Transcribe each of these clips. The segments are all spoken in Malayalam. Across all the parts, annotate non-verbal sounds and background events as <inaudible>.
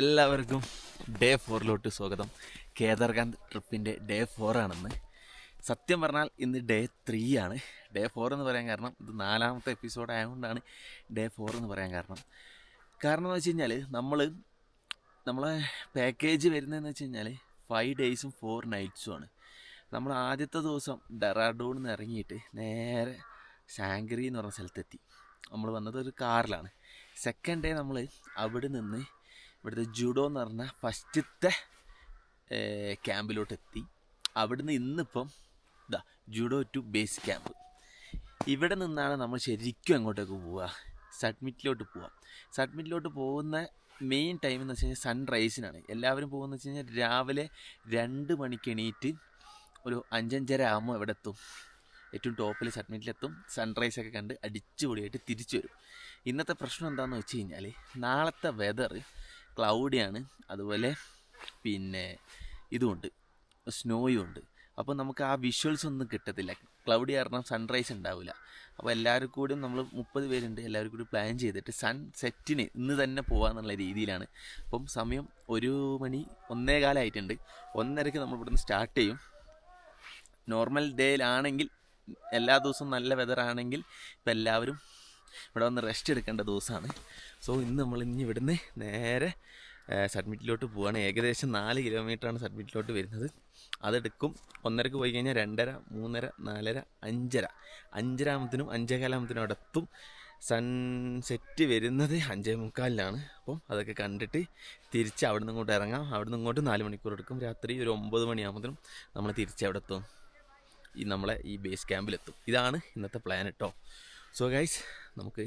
എല്ലാവർക്കും ഡേ ഫോറിലോട്ട് സ്വാഗതം. കേദാർകാന്ത് ട്രിപ്പിന്റെ ഡേ ഫോറാണെന്ന് സത്യം പറഞ്ഞാൽ ഇന്ന് ഡേ ത്രീ ആണ്. ഡേ ഫോർ എന്ന് പറയാൻ കാരണം ഇത് നാലാമത്തെ എപ്പിസോഡ് ആയതുകൊണ്ടാണ് ഡേ ഫോർ എന്ന് പറയാൻ കാരണം. കാരണം എന്ന് വെച്ച് കഴിഞ്ഞാൽ നമ്മൾ നമ്മളെ പാക്കേജ് വരുന്നതെന്ന് വെച്ച് കഴിഞ്ഞാൽ ഫൈവ് ഡേയ്സും ഫോർ നൈറ്റ്സും ആണ്. നമ്മൾ ആദ്യത്തെ ദിവസം ഡെറാഡൂണിൽ നിന്ന് ഇറങ്ങിയിട്ട് നേരെ ശാങ്കരി എന്ന് പറഞ്ഞ സ്ഥലത്തെത്തി. നമ്മൾ വന്നത് ഒരു കാറിലാണ്. സെക്കൻഡ് ഡേ നമ്മൾ അവിടെ നിന്ന് ഇവിടുത്തെ ജുഡോ എന്ന് പറഞ്ഞ ഫസ്റ്റത്തെ ക്യാമ്പിലോട്ട് എത്തി അവിടുന്ന് ഇന്നിപ്പം ഇതാ ജുഡോ ടു ബേസ് ക്യാമ്പ് ഇവിടെ നിന്നാണ് നമ്മൾ ശരിക്കും അങ്ങോട്ടേക്ക് പോവുക? സഡ്മിറ്റിലോട്ട് പോവാം സഡ്മിറ്റിലോട്ട് പോകുന്ന മെയിൻ ടൈം എന്ന് വെച്ച് കഴിഞ്ഞാൽ സൺറൈസിനാണ് എല്ലാവരും പോകുന്നത് വെച്ച് കഴിഞ്ഞാൽ രാവിലെ രണ്ട് മണിക്ക് എണീറ്റ് ഒരു അഞ്ചഞ്ചര ആകുമ്പോൾ ഇവിടെ എത്തും. ഏറ്റവും ടോപ്പിൽ സഡ്മിറ്റിലെത്തും സൺറൈസൊക്കെ കണ്ട് അടിച്ചുപൊളിയായിട്ട് തിരിച്ചു വരും. ഇന്നത്തെ പ്രശ്നം എന്താണെന്ന് വെച്ച് കഴിഞ്ഞാൽ നാളത്തെ വെതർ ക്ലൗഡിയാണ് അതുപോലെ പിന്നെ ഇതുമുണ്ട് സ്നോയും ഉണ്ട്. അപ്പോൾ നമുക്ക് ആ വിഷ്വൽസ് ഒന്നും കിട്ടത്തില്ല. ക്ലൗഡി കാരണം സൺറൈസ് ഉണ്ടാവില്ല അപ്പോൾ എല്ലാവരും കൂടി നമ്മൾ മുപ്പത് പേരുണ്ട്. എല്ലാവരും കൂടി പ്ലാൻ ചെയ്തിട്ട് സൺ സെറ്റിന് ഇന്ന് തന്നെ പോകാമെന്നുള്ള രീതിയിലാണ്. അപ്പം സമയം ഒരു മണി ഒന്നേ കാലമായിട്ടുണ്ട് ഒന്നരയ്ക്ക് നമ്മൾ ഇവിടുന്ന് സ്റ്റാർട്ട് ചെയ്യും. നോർമൽ ഡേയിലാണെങ്കിൽ എല്ലാ ദിവസവും നല്ല വെതറാണെങ്കിൽ ഇപ്പം എല്ലാവരും ഇവിടെ വന്ന് റെസ്റ്റ് എടുക്കേണ്ട ദിവസമാണ്. സോ ഇന്ന് നമ്മൾ ഇനി ഇവിടുന്ന് നേരെ സഡ്മിറ്റിലോട്ട് പോവാണ്. ഏകദേശം നാല് കിലോമീറ്ററാണ് സഡ്മിറ്റിലോട്ട് വരുന്നത്. അതെടുക്കും. ഒന്നരക്ക് പോയി കഴിഞ്ഞാൽ രണ്ടര മൂന്നര നാലര അഞ്ചര. അഞ്ചരാമത്തിനും അഞ്ചേകാലാമത്തിനും അവിടെ എത്തും സൺസെറ്റ് വരുന്നത് അഞ്ചേ മുക്കാലിലാണ് അപ്പം അതൊക്കെ കണ്ടിട്ട് തിരിച്ച് അവിടെ നിന്ന് ഇങ്ങോട്ട് ഇറങ്ങാം. അവിടെ നിന്ന് ഇങ്ങോട്ട് നാല് മണിക്കൂർ എടുക്കും. രാത്രി ഒരു ഒമ്പത് മണിയാകുമ്പോഴത്തേനും നമ്മൾ തിരിച്ച് അവിടെ എത്തും. ഈ നമ്മളെ ഈ ബേസ് ക്യാമ്പിലെത്തും ഇതാണ് ഇന്നത്തെ പ്ലാൻ കേട്ടോ സോ ഗൈസ് നമുക്ക്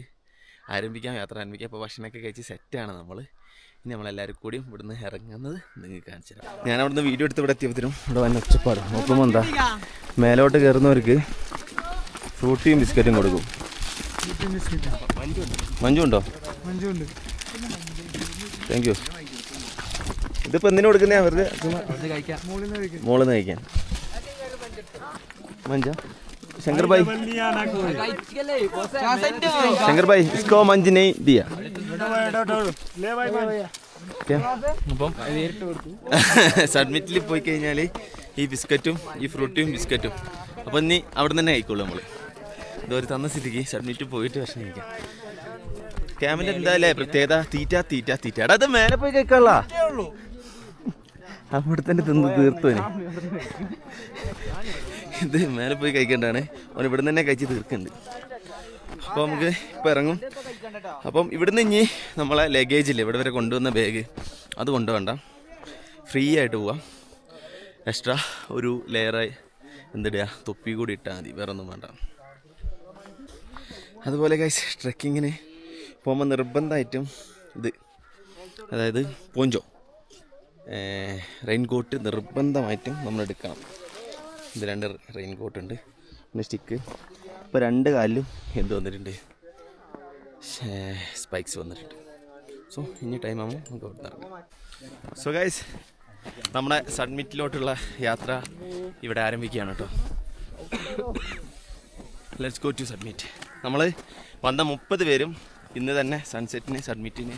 ആരംഭിക്കാം യാത്ര ആരംഭിക്കാം. അപ്പോൾ ഭക്ഷണമൊക്കെ കഴിച്ച് സെറ്റാണ് നമ്മൾ ഇനി നമ്മളെല്ലാവരും കൂടിയും ഇവിടുന്ന് ഇറങ്ങുന്നത് നിങ്ങൾക്ക് കാണിച്ചു തരാം. ഞാൻ അവിടുന്ന് വീഡിയോ എടുത്ത് ഇവിടെ എത്തിയപ്പോഴും ഇവിടെ വന്ന ഒച്ചപ്പാട്. നോക്കുമ്പോൾ എന്താ? മേലോട്ട് കയറുന്നവർക്ക് ഫ്രൂട്ടിയും ബിസ്ക്കറ്റും കൊടുക്കും. മഞ്ജു ഉണ്ടോ? താങ്ക് യു ഇതിപ്പോൾ എന്തിനു കൊടുക്കുന്നേ? വെറുതെ മോളിൽ നിന്ന് കഴിക്കാൻ. മഞ്ച നെയ് ദിയ. Okay. അപ്പം സബ്മിറ്റിൽ പോയി കഴിഞ്ഞാൽ ഈ ബിസ്ക്കറ്റും ഈ ഫ്രൂട്ടിയും ബിസ്ക്കറ്റും. അപ്പം നീ അവിടെ തന്നെ ആയിക്കോളൂ നമ്മൾ ഇതൊരു തന്ന സ്ഥിതിക്ക് സബ്മിറ്റ് പോയിട്ട് ഭക്ഷണം കഴിക്കാം. ക്യാമിന്റെ എന്തായാലേ പ്രത്യേകത? തീറ്റ തീറ്റ തീറ്റ. എടാ അത് മേലെ പോയി കഴിക്കാനുള്ള. അവിടെ തന്നെ തിന്ന് തീർത്തുവനെ ഇത് മേലെ പോയി കഴിക്കേണ്ടതാണ്. അവൻ ഇവിടെ തന്നെ കഴിച്ച് തീർക്കുന്നുണ്ട്. അപ്പോൾ നമുക്ക് ഇപ്പം ഇറങ്ങും. അപ്പം ഇവിടുന്ന് ഇനി നമ്മളെ ലഗേജ് ഇല്ല ഇവിടെ വരെ കൊണ്ടുവന്ന ബാഗ് അത് കൊണ്ടുപോകണ്ട. ഫ്രീ ആയിട്ട് പോവാം. എക്സ്ട്രാ ഒരു ലെയറായി എന്തിടുക തൊപ്പി കൂടി ഇട്ടാൽ മതി. വേറെ ഒന്നും വേണ്ട. അതുപോലെ ഗൈസ് ട്രക്കിങ്ങിന് പോകുമ്പോൾ നിർബന്ധമായിട്ടും ഇത് അതായത് പോഞ്ചോ. റെയിൻ കോട്ട് നിർബന്ധമായിട്ടും നമ്മൾ എടുക്കണം ഇത് രണ്ട് റെയിൻ കോട്ട് ഉണ്ട്. പിന്നെ സ്റ്റിക്ക് ഇപ്പോൾ രണ്ട് കാലിലും എന്ത് വന്നിട്ടുണ്ട്? സ്പൈക്സ് വന്നിട്ടുണ്ട്. സോ ഇനി ടൈം ആകുമ്പോൾ നമുക്ക് അവിടെ സോ ഗൈസ് നമ്മുടെ സബ്മിറ്റിലോട്ടുള്ള യാത്ര ഇവിടെ ആരംഭിക്കുകയാണ് കേട്ടോ. ലെറ്റ്സ് ഗോ ടു സബ്മിറ്റ് നമ്മൾ വന്ന മുപ്പത് പേരും ഇന്ന് തന്നെ സൺസെറ്റിന് സബ്മിറ്റിന്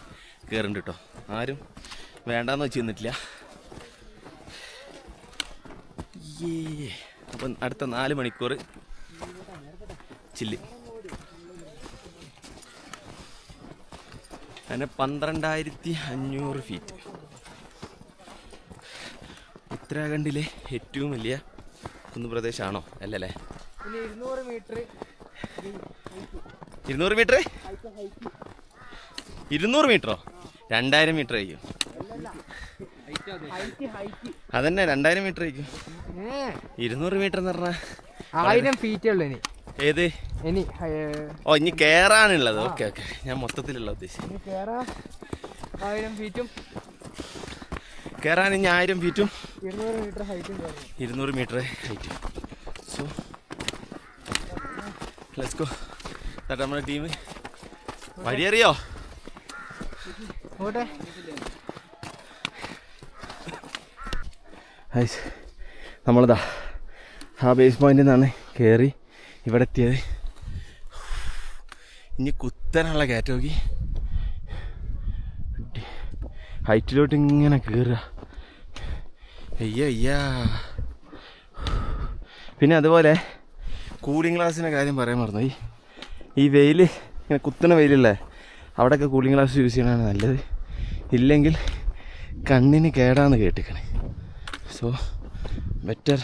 കയറുന്നുണ്ട് കേട്ടോ. ആരും വേണ്ടാന്ന് വെച്ച് നിന്നിട്ടില്ല. യേ അപ്പം അടുത്ത നാല് മണിക്കൂർ ചില്ല്. അങ്ങനെ പന്ത്രണ്ടായിരത്തി അഞ്ഞൂറ് ഫീറ്റ് ഉത്തരാഖണ്ഡിലെ ഏറ്റവും വലിയ കുന്നുപ്രദേശമാണോ അല്ലല്ലേ? ഇരുന്നൂറ് മീറ്റർ ഇരുന്നൂറ് മീറ്റർ ഇരുന്നൂറ് മീറ്ററോ രണ്ടായിരം മീറ്റർ ആയിരിക്കും. അതന്നെ രണ്ടായിരം മീറ്റർ ആയിരിക്കും. ഇരുന്നൂറ് മീറ്റർ എന്ന് പറഞ്ഞാൽ ആയിരം ഫീറ്റേ ഉള്ളു ഇനി. ഏത്? ഇനി ഓ ഇനി കയറാനുള്ളത് ഓക്കെ ഓക്കെ. ഞാൻ മൊത്തത്തിലുള്ള ഉദ്ദേശിച്ചത്. ഇനി കേറാ. ആയിരം ഫീറ്റും കയറാൻ ഇനി ആയിരം ഫീറ്റും ഇരുന്നൂറ് മീറ്റർ ഹൈറ്റും ഇരുന്നൂറ് മീറ്റർ ഹൈറ്റും സോ ലെറ്റ്സ് ഗോ എന്നിട്ട് നമ്മുടെ ടീം വഴിയറിയോ ഓട്ടെ ഹൈസ് നമ്മളിതാ ആ ബേസ് പോയിന്റിൽ നിന്നാണ് കയറി ഇവിടെ എത്തിയത്. ഇനി കുത്തനുള്ള കയറ്റ നോക്കി. ഹൈറ്റിലോട്ട് ഇങ്ങനെ കയറുക അയ്യ അയ്യാ. പിന്നെ അതുപോലെ കൂളിംഗ് ഗ്ലാസിന്റെ കാര്യം പറയാൻ മറന്നു ഈ ഈ വെയിൽ ഇങ്ങനെ കുത്തുന്ന വെയിലല്ലേ അവിടെയൊക്കെ കൂളിംഗ് ഗ്ലാസ് യൂസ് ചെയ്യണതാണ് നല്ലത്. ഇല്ലെങ്കിൽ കണ്ണിന് കേടാന്ന് കേട്ടിക്കണേ. So better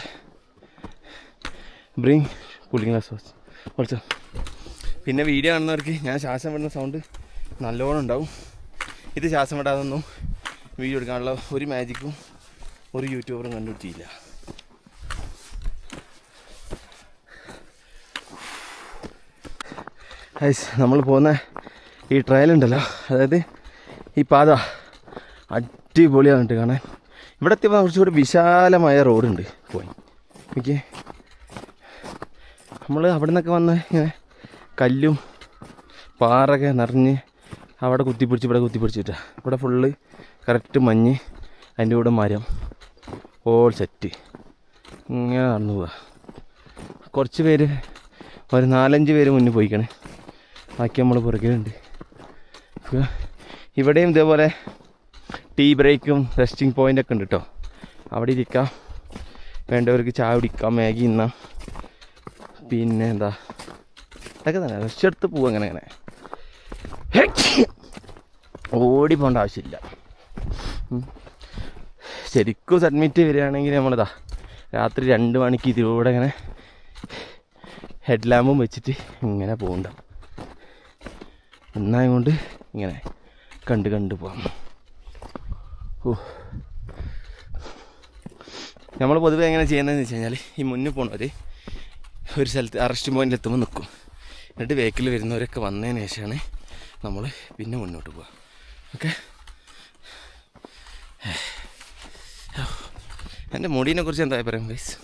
bring cooling glass watch കുറച്ച് പിന്നെ വീഡിയോ കാണുന്നവർക്ക് ഞാൻ ശ്വാസം വിടുന്ന സൗണ്ട് നല്ലോണം ഉണ്ടാവും. ഇത് ശ്വാസം വിടാതൊന്നും വീഡിയോ എടുക്കാനുള്ള ഒരു മാജിക്കും ഒരു യൂട്യൂബറും കണ്ടുപിടിച്ചില്ല. നമ്മൾ പോകുന്ന ഈ ട്രയൽ ഉണ്ടല്ലോ. അതായത് ഈ പാത അടിപൊളിയാണ് കാണാൻ. ഇവിടെ എത്തിയപ്പോൾ കുറച്ചുകൂടി വിശാലമായ റോഡുണ്ട് പോയി. ഓക്കെ നമ്മൾ അവിടെ നിന്നൊക്കെ വന്ന് ഇങ്ങനെ കല്ലും പാറൊക്കെ നിറഞ്ഞ് അവിടെ കുത്തിപ്പിടിച്ച് ഇവിടെ കുത്തിപ്പിടിച്ചിട്ടാണ് ഇവിടെ ഫുള്ള് കറക്റ്റ് മഞ്ഞ് അതിന്റെ കൂടെ മരം ഓൾ സെറ്റ് ഇങ്ങനെ നടന്നു പോവാ. കുറച്ച് പേര് ഒരു നാലഞ്ച് പേര് മുന്നിൽ പോയിക്കണേ. ബാക്കി നമ്മൾ പുറകിലുണ്ട്. ഇവിടെയും ഇതേപോലെ ടീ ബ്രേക്കും റെസ്റ്റിംഗ് പോയിന്റൊക്കെ ഉണ്ട് കേട്ടോ അവിടെ ഇരിക്കാം. വേണ്ടവർക്ക് ചായ കുടിക്കാം മാഗി തിന്നാം. പിന്നെ എന്താ ഇതൊക്കെ തന്നെ രക്ഷടുത്ത് പോവും അങ്ങനെ അങ്ങനെ ഓടി പോകേണ്ട ആവശ്യമില്ല. ശരിക്കും സബ്മിറ്റ് വരികയാണെങ്കിൽ നമ്മളിതാ രാത്രി രണ്ട് മണിക്ക് ഇതിലൂടെ ഇങ്ങനെ ഹെഡ് ലാമ്പും വെച്ചിട്ട് ഇങ്ങനെ പോകണ്ടാവും എന്നായതുകൊണ്ട് ഇങ്ങനെ കണ്ട് കണ്ട് പോകാം ഓ നമ്മൾ പൊതുവെ എങ്ങനെ ചെയ്യുന്നതെന്ന് വെച്ച് കഴിഞ്ഞാൽ ഈ മുന്നിൽ പോണവർ ഒരു സ്ഥലത്ത് അറസ്റ്റ് പോയിന്റ് എത്തുമ്പോൾ നിൽക്കും എന്നിട്ട് വേക്കിൽ വരുന്നവരൊക്കെ വന്നതിന് ശേഷമാണ് നമ്മൾ പിന്നെ മുന്നോട്ട് പോവുക. ഓക്കെ എന്റെ മുടീനെ കുറിച്ച് എന്താ പറയാം ഗൈസ്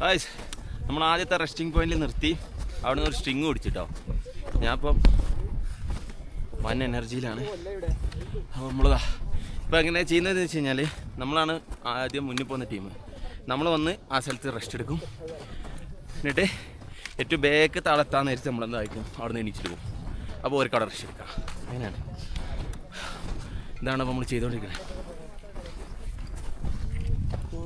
ഗൈസ് നമ്മൾ ആദ്യത്തെ റെസ്റ്റിംഗ് പോയിന്റിൽ നിർത്തി. അവിടെ നിന്ന് ഒരു സ്ട്രിങ് പിടിച്ചിട്ടോ ഞാനിപ്പം വൻ എനർജിയിലാണ് അപ്പോൾ നമ്മളിതാ ഇപ്പോൾ എങ്ങനെയാണ് ചെയ്യുന്നതെന്ന് വെച്ച് കഴിഞ്ഞാൽ നമ്മളാണ് ആദ്യം മുന്നിൽ പോകുന്ന ടീം നമ്മൾ വന്ന് ആ സ്ഥലത്ത് റെസ്റ്റ് എടുക്കും. എന്നിട്ട് ഏറ്റവും ബേക്ക് താളെത്താൻ നേരത്തെ നമ്മളെന്താ ആയിരിക്കും? അവിടെ നിന്ന് എണീച്ചിട്ട് പോകും. അപ്പോൾ ഒരു കട റെസ്റ്റ് എടുക്കാം. അങ്ങനെയാണ്. ഇതാണ് അപ്പോൾ നമ്മൾ ചെയ്തുകൊണ്ടിരിക്കുന്നത് ഓ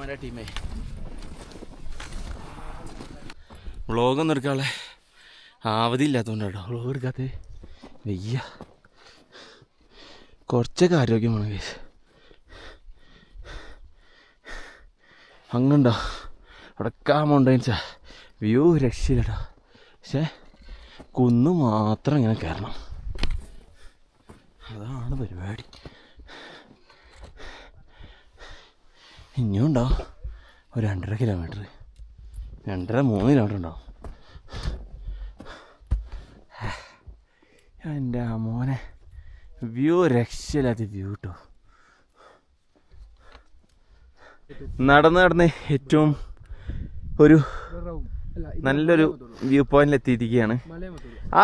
മര ടീമേ വ്ളോഗൊന്നും എടുക്കാനുള്ള അവധി ഇല്ലാത്തതുകൊണ്ടാണ് വ്ളോഗ് എടുക്കാത്ത. വയ്യ. കുറച്ചൊക്കെ ആരോഗ്യമാണ് കേസ് അങ്ങുണ്ടോ അടക്കാ മൗണ്ടൈൻസാ വ്യൂ രക്ഷയില്ലടാ. പക്ഷേ കുന്ന് മാത്രം ഇങ്ങനെ കയറണം അതാണ് പരിപാടി. ഇനിയും ഉണ്ടോ ഒരു രണ്ടര കിലോമീറ്റർ രണ്ടര മൂന്ന് കിലോമീറ്റർ ഉണ്ടാവും എന്റെ മോനെ. വ്യൂ രക്ഷയില്ലാത്ത വ്യൂ കേട്ടോ നടന്ന് നടന്ന് ഏറ്റവും ഒരു നല്ലൊരു വ്യൂ പോയിന്റിൽ എത്തിയിരിക്കുകയാണ്. ആ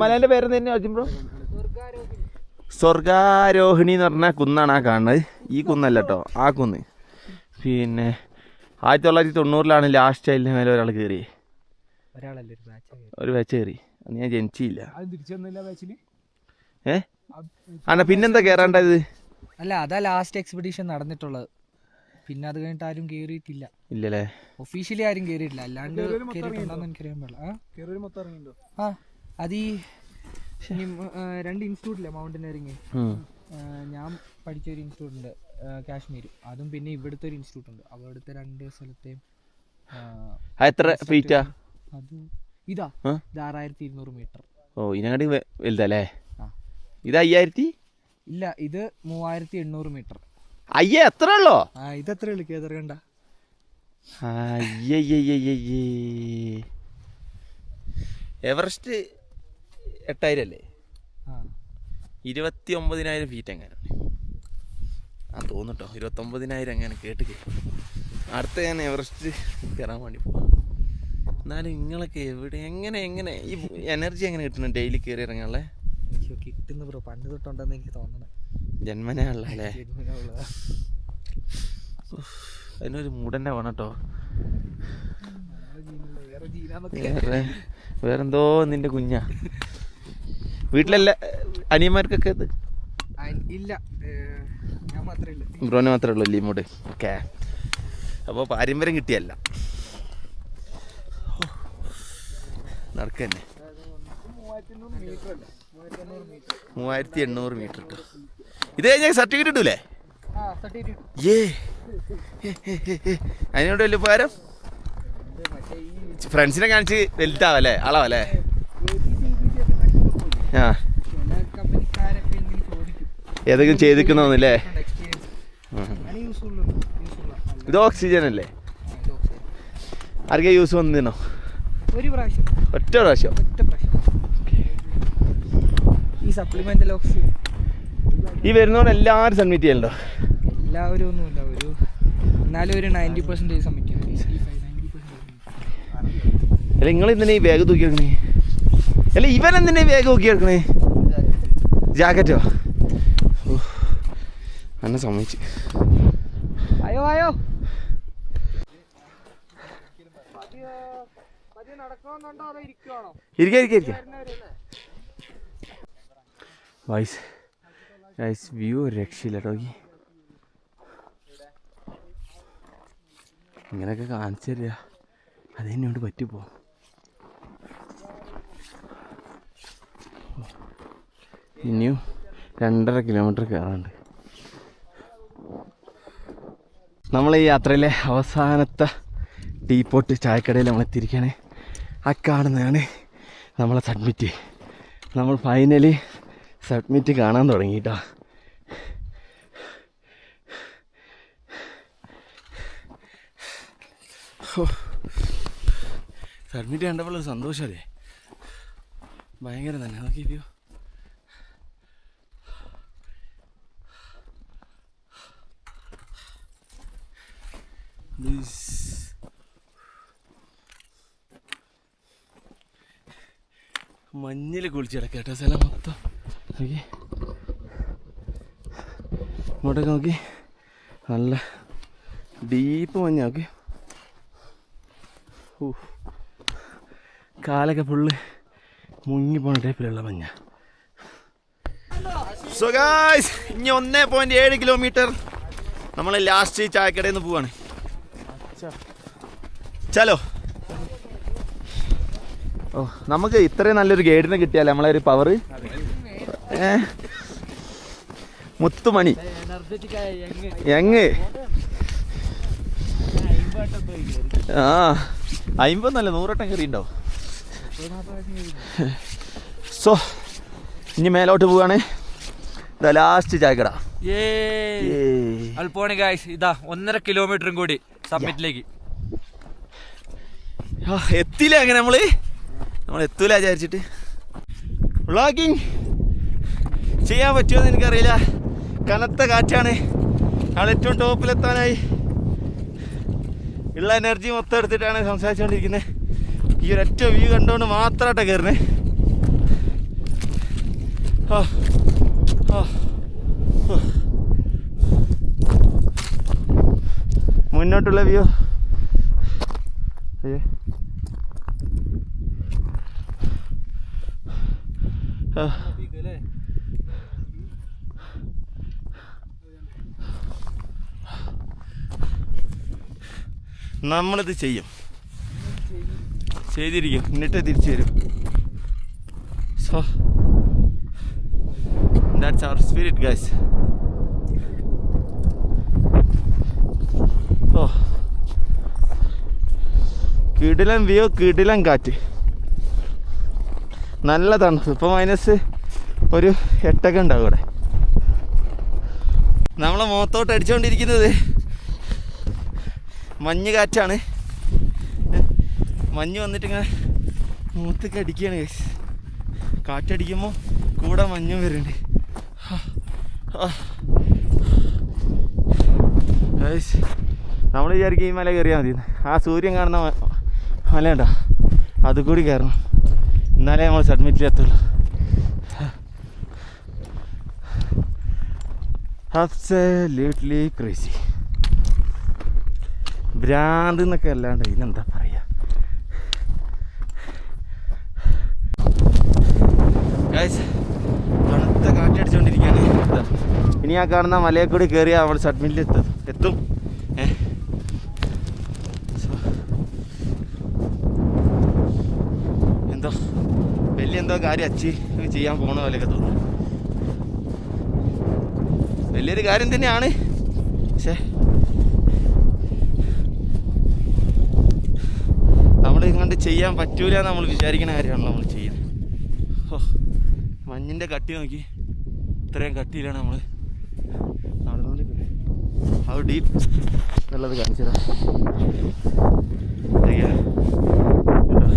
മലേന്റെ പേര് തന്നെ അർജുൻ ബ്രോ? സ്വർഗാരോഹിണി എന്ന് പറഞ്ഞ കുന്നാണ് ആ കാണുന്നത്. ഈ കുന്നല്ല കേട്ടോ ആ കുന്ന്. പിന്നെ ആയിരത്തി തൊള്ളായിരത്തി തൊണ്ണൂറിലാണ് ലാസ്റ്റ് അതിന്റെ മേലെ ഒരാൾ കയറി ഒരാളല്ലേ ഒരു വാച്ച് കയറി അന്ന് ഞാൻ ജനിച്ചില്ല. അത് തിരിച്ചു വന്നില്ല ബാച്ചിൽ ഏ? അല്ല പിന്നെന്താ കയറാണ്ടത് അല്ല അതാ ലാസ്റ്റ് എക്സ്പെഡീഷൻ നടന്നിട്ടുള്ളത്. പിന്നെ അത് കഴിഞ്ഞിട്ട് ആരും കേറിയിട്ടില്ല. ഇല്ലല്ലേ? ഒഫീഷ്യലി ആരും കേറിയിട്ടില്ല. അല്ലാണ്ട് കേറിയിട്ടുണ്ടോന്ന് എനിക്കറിയാൻ പാടില്ല. ആ? ആ അത് ഈ രണ്ട് ഇൻസ്റ്റിറ്റ്യൂട്ടില്ലേ മൗണ്ടനറിങ് ഞാൻ പഠിച്ച ഒരു ഇൻസ്റ്റിറ്റ്യൂട്ട് ഉണ്ട് കാശ്മീർ. അതും പിന്നെ ഇവിടുത്തെ ഒരു ഇൻസ്റ്റിറ്റ്യൂട്ട് ഉണ്ട്. അവിടുത്തെ രണ്ട് സ്ഥലത്തെയും എത്ര ഫീറ്റാ അത് ഇതാ? ഇത് ആറായിരത്തി ഇരുന്നൂറ് മീറ്റർ. ഓ ഇതിനെക്കാട്ടി വെ- വലുതല്ലേ. ഇത് അയ്യായിരത്തി? ഇല്ല ഇത് മൂവായിരത്തി എണ്ണൂറ് മീറ്റർ. അയ്യേ എത്ര ഉള്ളോ ആ ഇത് എത്ര ഉള്ളു അയ്യയ്യയ്യയ്യേ എവറസ്റ്റ് എട്ടായിരം അല്ലേ ആ. ഇരുപത്തി ഒമ്പതിനായിരം ഫീറ്റ് എങ്ങനെ ആ തോന്നുട്ടോ ഇരുപത്തൊമ്പതിനായിരം എങ്ങനെ കേട്ട് കേട്ടു അടുത്ത ഞാൻ എവറസ്റ്റ് കയറാൻ വേണ്ടി പോവാം. എന്നാലും നിങ്ങളൊക്കെ എവിടെ എങ്ങനെ എങ്ങനെ? ഈ എനർജി എങ്ങനെ കിട്ടുന്നു? ഡെയിലി കയറി ഇറങ്ങാനുള്ളത് കിട്ടുന്നു ബ്രോ പണ്ട് തൊട്ടുണ്ടെന്ന് എനിക്ക് തോന്നണേ. ജന്മനേ ഉള്ള അല്ലേ. അതിനൊരു മൂടന്നെ വേണം കേട്ടോ വേറെ വേറെന്തോ നിന്റെ കുഞ്ഞാ. വീട്ടിലല്ല അനിയന്മാർക്കൊക്കെ ഇത്? ഇല്ല ബ്രോനെ മാത്രമേ ഉള്ളൂ അല്ലേ മൂട് ഓക്കെ. അപ്പോൾ പാരമ്പര്യം കിട്ടിയല്ല. നടക്കന്നെ. മൂവായിരത്തി എണ്ണൂറ് മീറ്റർ ഇട്ടു ഇത് കഴിഞ്ഞാൽ സർട്ടിഫിക്കറ്റ് ഇടൂലേ? ഏ അതിനോട് വലിയ ഉപകാരം? ഫ്രണ്ട്സിനെ കാണിച്ച് വലുതാവല്ലേ അളവല്ലേ ആ. ഏതെങ്കിലും യൂസ്ഫുൾ ഇത് ഓക്സിജൻ അല്ലേ? ആർക്കെ യൂസ് വന്നിരുന്നോ ഒരു പ്രാവശ്യം. ഒറ്റ പ്രാവശ്യം. ഒറ്റ പ്രാവശ്യം. ഈ സപ്ലിമെന്റൽ ഓക്സിജൻ ഈ വരുന്നവർ എല്ലാവരും സബ്മിറ്റ് ചെയ്യലുണ്ടോ എല്ലാവരും ഒന്നുമില്ല ഒരു എന്നാലും ഒരു നയന്റി പെർസെന്റേജ് സബ്മിറ്റ് അല്ല നിങ്ങൾ എന്തിനാ ഈ വേഗം തൂക്കി എടുക്കണേ? അല്ല ഇവൻ എന്തിനാ ഈ ബാഗ് തൂക്കി എടുക്കണേ? ജാക്കറ്റോ? എന്നെ സമ്മതിച്ച്. അയ്യോ ഇരിക്കാ ഇരിക്കാം ഇരിക്കാം. ഇരിക്കാം വൈസ് വൈസ് വ്യൂ രക്ഷയില്ല ടോക്കി ഇങ്ങനെയൊക്കെ കാണിച്ചു തരിക അത് പറ്റിപ്പോ. ഇനിയും രണ്ടര കിലോമീറ്റർ കയറാണ്ട് നമ്മൾ ഈ യാത്രയിലെ അവസാനത്തെ ടീ പോട്ട് ചായക്കടയിൽ നമ്മൾ എത്തിയിരിക്കുകയാണ് ആ കാണുന്നതാണ് നമ്മളെ സബ്മിറ്റ് നമ്മൾ ഫൈനലി സബ്മിറ്റ് കാണാൻ തുടങ്ങിയിട്ടോ. സബ്മിറ്റ് കണ്ടപ്പോൾ ഒരു സന്തോഷമല്ലേ ഭയങ്കര തന്നെ നോക്കി വ്യൂ മഞ്ഞിൽ കുളിച്ചിടക്ക കേട്ടോ. സ്ഥലം മൊത്തം. നോക്കി. ഇങ്ങോട്ടൊക്കെ നോക്കി. നല്ല ഡീപ്പ് മഞ്ഞ നോക്കി. ഓ കാലൊക്കെ ഫുള്ള് മുങ്ങിപ്പോണ ടൈപ്പിലുള്ള മഞ്ഞ. സോ ഗായ്സ് ഇനി ഒന്നേ പോയിന്റ് ഏഴ് കിലോമീറ്റർ നമ്മൾ ലാസ്റ്റ് ചായക്കടയിൽ നിന്ന് പോവാണ്. ചലോ. ഓ നമുക്ക് ഇത്രയും നല്ലൊരു ഗൈഡിനെ കിട്ടിയാലേ നമ്മളെ ഒരു പവർ മുത്തുമണി. എങ് ആ അമ്പതൊന്നല്ല നൂറോട്ടം ഉണ്ടോ സോ ഇനി മേലോട്ട് പോവാണ്. ഇതാ ലാസ്റ്റ് ചായക്കട ഏയ്. അൽപോണി ഗായ്സ് ഇതാ ഒന്നര കിലോമീറ്ററും കൂടി സബ്മിറ്റിലേക്ക് എത്തില്ല അങ്ങനെ നമ്മൾ? നമ്മൾ എത്തൂല വിചാരിച്ചിട്ട്. വ്ളോഗിങ് ചെയ്യാൻ പറ്റുമോന്ന് എനിക്കറിയില്ല. കനത്ത കാറ്റാണ്. ഞങ്ങൾ ഏറ്റവും ടോപ്പിലെത്താനായി ഉള്ള എനർജി മൊത്തം എടുത്തിട്ടാണ് സംസാരിച്ചുകൊണ്ടിരിക്കുന്നത് ഈ ഒരൊറ്റ വ്യൂ കണ്ടുകൊണ്ട് മാത്രമായിട്ടാണ് കയറുന്നത്. മുന്നോട്ടുള്ള വ്യൂ അയ്യേ. ആ. നമ്മളിത് ചെയ്യും. ചെയ്തിരിക്കും. എന്നിട്ട് തിരിച്ചു വരും. So that's our spirit guys oh കിടിലൻ വ്യൂ കിടിലൻ കാറ്റ്. നല്ല തണുപ്പ്. ഇപ്പോൾ മൈനസ് ഒരു എട്ടൊക്കെ ഉണ്ടാവും ഇവിടെ. നമ്മളെ മുഖത്തോട്ട് അടിച്ചുകൊണ്ടിരിക്കുന്നത് മഞ്ഞ് കാറ്റാണ്. മഞ്ഞ് വന്നിട്ട് ഇങ്ങനെ മൂത്തൊക്കെ അടിക്കുകയാണ് ഗൈസ് കാറ്റടിക്കുമ്പോൾ കൂടെ മഞ്ഞും വരുന്നുണ്ട്. ഗൈസ് നമ്മൾ വിചാരിക്കും ഈ മല കയറിയാൽ മതി ആ സൂര്യൻ കാണുന്ന മല ഉണ്ടോ അത് കൂടി കയറണം. എന്നാലേ നമ്മൾ എത്തുള്ളൂ അബ്സല്യൂട്ട്ലി ക്രേസി ഭ്രാന്ത് എന്നൊക്കെ അല്ലാണ്ട് ഇതിനെന്താ പറയുക തണുത്ത കാറ്റടിച്ചുകൊണ്ടിരിക്കുകയാണ് ഇനി ആ കാണുന്ന മലയെ കൂടി കയറി അവൾ സഡ്മിറ്റിൽ എത്തും. എത്തും എന്തോ വലിയ എന്തോ കാര്യം അച്ചി ചെയ്യാൻ പോണ പോലെയൊക്കെ തോന്നുന്നു. വലിയൊരു കാര്യം തന്നെയാണ്. പക്ഷേ ഇങ്ങോട്ട് ചെയ്യാൻ പറ്റൂല നമ്മൾ വിചാരിക്കുന്ന കാര്യമാണല്ലോ നമ്മൾ ചെയ്യുന്നത്. ഓ മഞ്ഞിന്റെ കട്ടി നോക്കി. ഇത്രയും കട്ടിയിലാണ് നമ്മൾ നടന്നുകൊണ്ടിരിക്കുന്നത്. ഹൗ ഡീപ്പ് എന്നുള്ളത് കാണിച്ചതാ ഇതൊക്കെയാ. കണ്ടോ?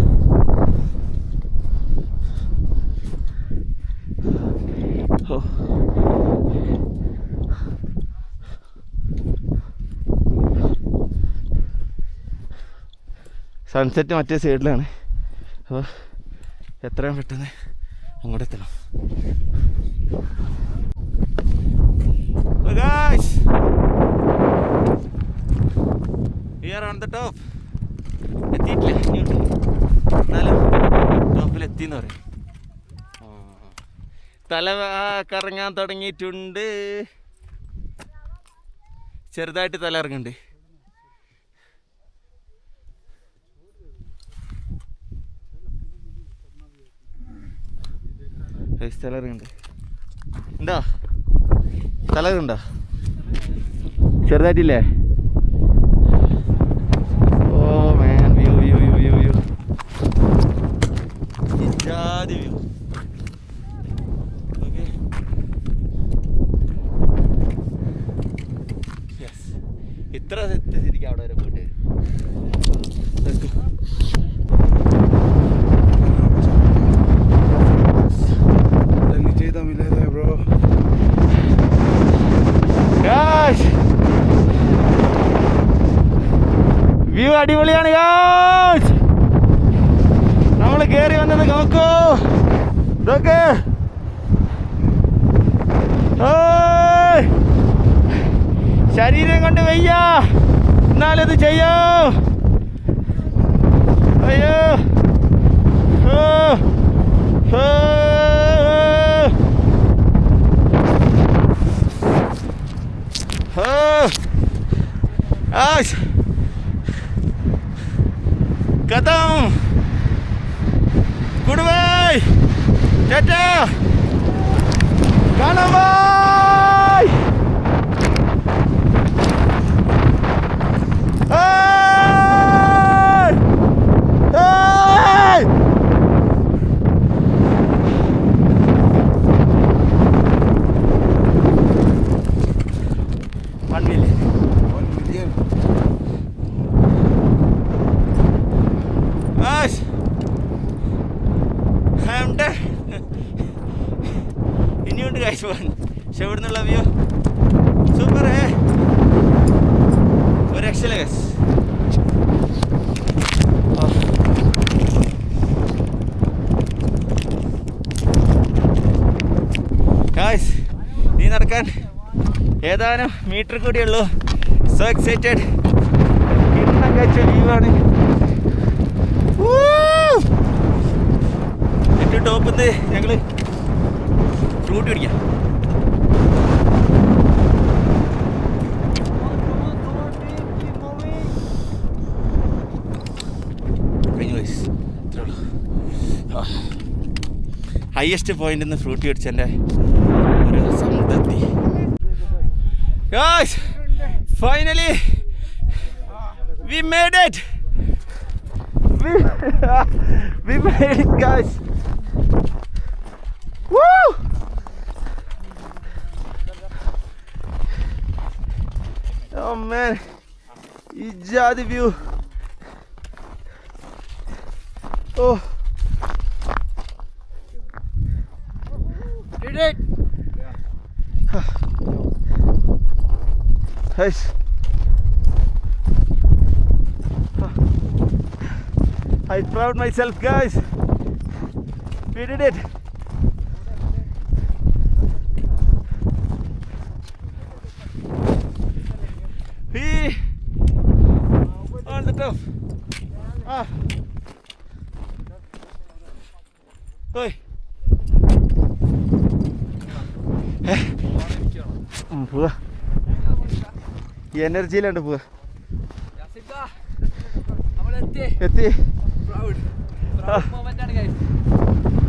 ഓ സൺസെറ്റ് മറ്റേ സൈഡിലാണ് അപ്പോൾ എത്രയും പെട്ടെന്ന് അങ്ങോട്ട് എത്തണം. Are on the top. എത്തിയിട്ടില്ല ഇനിയുണ്ട്. എന്നാലും ടോപ്പിൽ എത്തിന്ന് പറയും. തല കറങ്ങാൻ തുടങ്ങിയിട്ടുണ്ട്. ചെറുതായിട്ട് തല ഇറങ്ങുന്നുണ്ട് ഇറങ്ങുന്നുണ്ട് ഉണ്ടോ തല ചെറുതായിട്ടില്ലേ ഓ man view view view view view ഇജാതി view okay yes ഇത്ര ശരിക്കും അവിടെ വരെ പോയിട്ട് Let's go. Guys! വ്യൂ അടിപൊളിയാണ് യാസ് നമ്മൾ കേറി വന്നത് നോക്കൂ. ഇതൊക്കെ! ശരീരം കൊണ്ട് വയ്യ. എന്നാലത് ചെയ്യോ? അയ്യോ. ഓ ഓ ഏതാനും മീറ്റർ കൂടിയുള്ളൂ സോ എക്സൈറ്റഡ് കിണ്ണം കഴിച്ച വ്യൂ ആണ്. ഏറ്റവും ടോപ്പിൽ നിന്ന് ഞങ്ങൾ ഫ്രൂട്ട് പിടിക്കാം. ഹയസ്റ്റ് പോയിന്റ് നിന്ന് ഫ്രൂട്ട് സംതൃപ്തി Guys, finally, we made it. We, <laughs> we made it, guys. Woo! Oh man, it's the view. Oh, did it. Guys. I proud myself guys. We did it. We on the top. Ah. Oi. Eh. പോവാ എനർജിയിലുണ്ട് പോവാ. എത്തി. പ്രൗഡ് മൊമെന്റ് ആണ് ഗൈസ്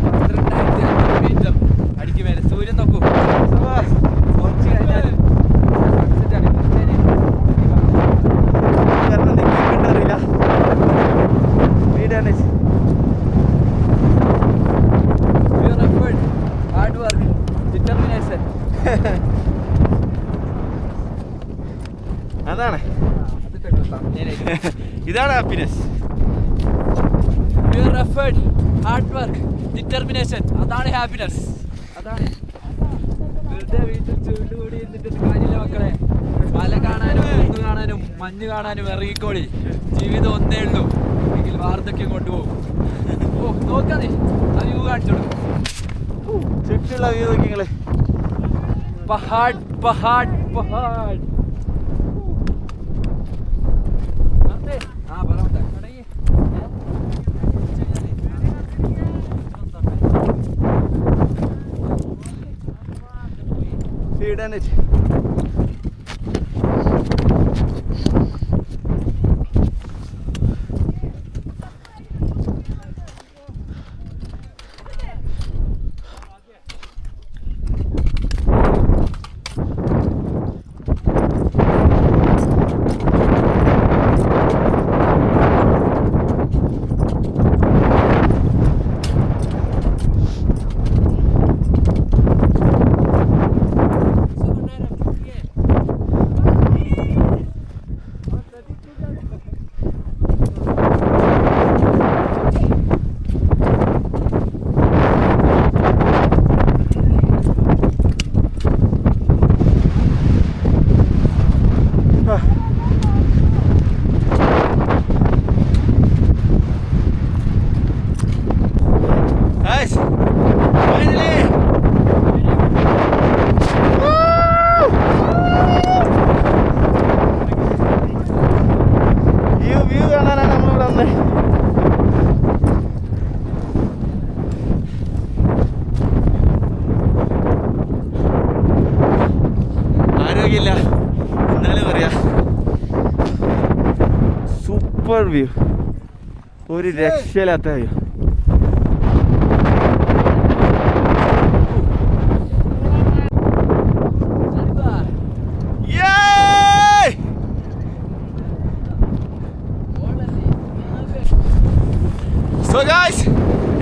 പന്ത്രണ്ടായിരത്തി അഞ്ഞൂറ് മീറ്റർ അടിക്ക് മേലെ സൂര്യൻ നോക്കൂ കുറച്ച് കഴിഞ്ഞാൽ sunset ആണ്. കുറച്ച് കാരണം നീ കേൾക്കണ്ടറിയില്ല വീടാണ് കഴിഞ്ഞാൽ your effort, hard work, determination. അതാണ് അതിട്ട് കേട്ടോ, thumbnail ആയിട്ട്. ഇതാണ് happiness Your effort, hard work determination അതാണ് ഹാപ്പിനെസ് അതാണ്. വെറുതെ വീട്ടിൽ ചുരുണ്ടുകൂടി ഇരുന്നിട്ട് കാര്യമില്ല മക്കളെ. മല കാണാനും കുന്ന് കാണാനും മഞ്ഞ് കാണാനും ഇറങ്ങിക്കോളി. ജീവിതം ഒന്നേ ഉള്ളൂ. എങ്കിൽ വാർദ്ധക്യം കൊണ്ടുപോകും. ഓ നോക്കാതെ. ആ വ്യൂ കാണിച്ചോളൂ. ചുറ്റുള്ള വ്യൂ നോക്കിങ്ങളെ പഹാഡ് പഹാഡ് പഹാഡ്. വീടാണ് വ്യൂ ഒരു രക്ഷയില്ലാത്ത വ്യൂ Yay! So guys,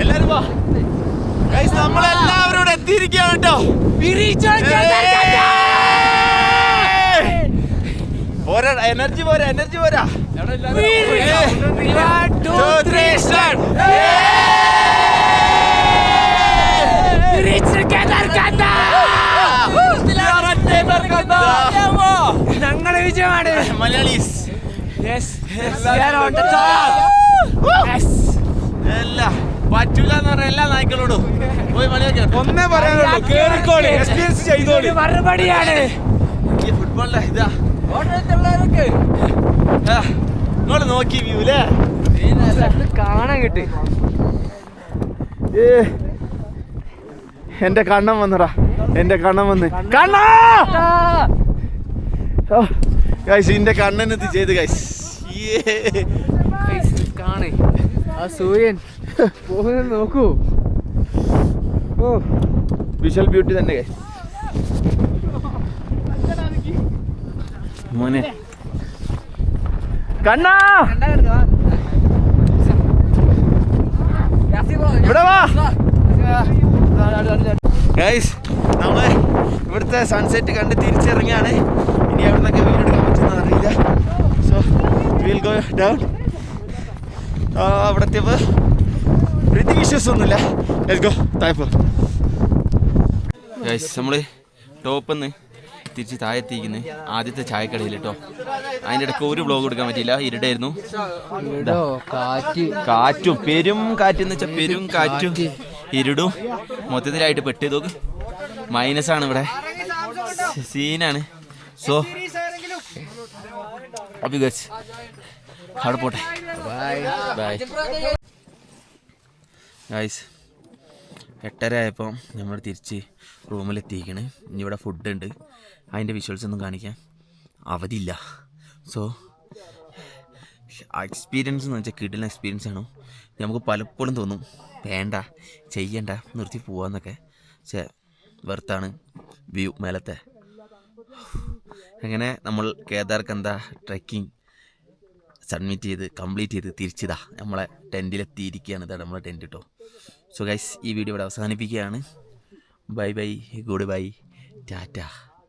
എല്ലാരും വാ. Guys, നമ്മളെല്ലാവരും ഇവിടെ എത്തിയിരിക്കുകയാണ് കേട്ടോ. പോരാ എനർജി പോരാ എനർജി പോരാ. ഞങ്ങളുടെ വിജയമാണ്. മലയാളീസ്. പറ്റൂല എന്ന് പറഞ്ഞ എല്ലാ നായ്ക്കളോടും. പോയി മലയൊക്കെ ഒന്നേ പറയാനുള്ളൂ കേറിക്കോളി എക്സ്പീരിയൻസ് ചെയ്തോളി. മറുപടിയാണ്. ഈ ഫുട്ബോളിന്റെ ഇതാ. ഓട്ടത്തിലുള്ളവരൊക്കെ ആ, നോക്കി വ്യൂ അല്ലേ കാണാൻ കിട്ടി ഏ, എന്റെ കണ്ണം വന്നടാ. എന്റെ കണ്ണം വന്ന്. കണ്ണാ! ഗൈസ് എന്റെ കണ്ണൻ ഇത് ചെയ്ത് ഗൈസ് കാണേ ആ സൂര്യൻ പോകുന്നത് നോക്കൂ. ഓ. വിഷ്വൽ ബ്യൂട്ടി തന്നെ ഗൈസ് മോനെ. കണ്ണാ. ഇവിടെ വാ. ഗൈസ് നമ്മൾ ഇവിടുത്തെ സൺസെറ്റ് കണ്ട് തിരിച്ചിറങ്ങിയാണ് ഇനി അവിടുന്നൊക്കെ വീഡിയോ എടുക്കാൻ പറ്റുന്ന അറിയില്ല. സോ വിൽ ഗോ ഡൗൺ അവിടെ എത്തിയപ്പോൾ ബ്രീത്തിങ് ഇഷ്യൂസ് ഒന്നുമില്ല. ഗോ തായ്പോ ഗൈസ് നമ്മൾ ടോപ്പിൽ നിന്ന് തിരിച്ച് താഴെത്തിക്കുന്നത് ആദ്യത്തെ ചായക്കടയിൽ കേട്ടോ അതിന്റെ ഇടയ്ക്ക് ഒരു ബ്ലോഗ് എടുക്കാൻ പറ്റിയില്ല. ഇരുടായിരുന്നു കാറ്റ് പെരും കാറ്റ് എന്ന് വെച്ചാൽ പെരും കാറ്റും ഇരുടും. മൊത്തത്തിലായിട്ട് പെട്ട് നോക്ക്. മൈനസ് ആണ് ഇവിടെ. സീനാണ് സോ അവിടെ പോട്ടെ. ബൈ ഗൈസ് എട്ടര ആയപ്പോൾ നമ്മൾ തിരിച്ച് റൂമിലെത്തിക്കണേ ഇനി ഇവിടെ ഉണ്ട്. അതിന്റെ വിഷ്വൽസ് ഒന്നും കാണിക്കാൻ അവധിയില്ല. സോ എക്സ്പീരിയൻസ് എന്ന് വെച്ചാൽ കിടിലൻ എക്സ്പീരിയൻസ് ആണ്? നമുക്ക് പലപ്പോഴും തോന്നും വേണ്ട ചെയ്യണ്ട നിർത്തി പോവാന്നൊക്കെ. പക്ഷേ വെറുത്താണ് വ്യൂ മേലത്തെ. അങ്ങനെ നമ്മൾ കേദാർകന്ദ ട്രെക്കിംഗ് സബ്മിറ്റ് ചെയ്ത് കംപ്ലീറ്റ് ചെയ്ത് തിരിച്ചതാ. നമ്മളെ ടെന്റിലെത്തിയിരിക്കുകയാണ് ഇതാണ് നമ്മളെ ടെന്റ് കേട്ടോ സോ ഗൈസ് ഈ വീഡിയോ ഇവിടെ അവസാനിപ്പിക്കുകയാണ്. Bye bye good bye Tata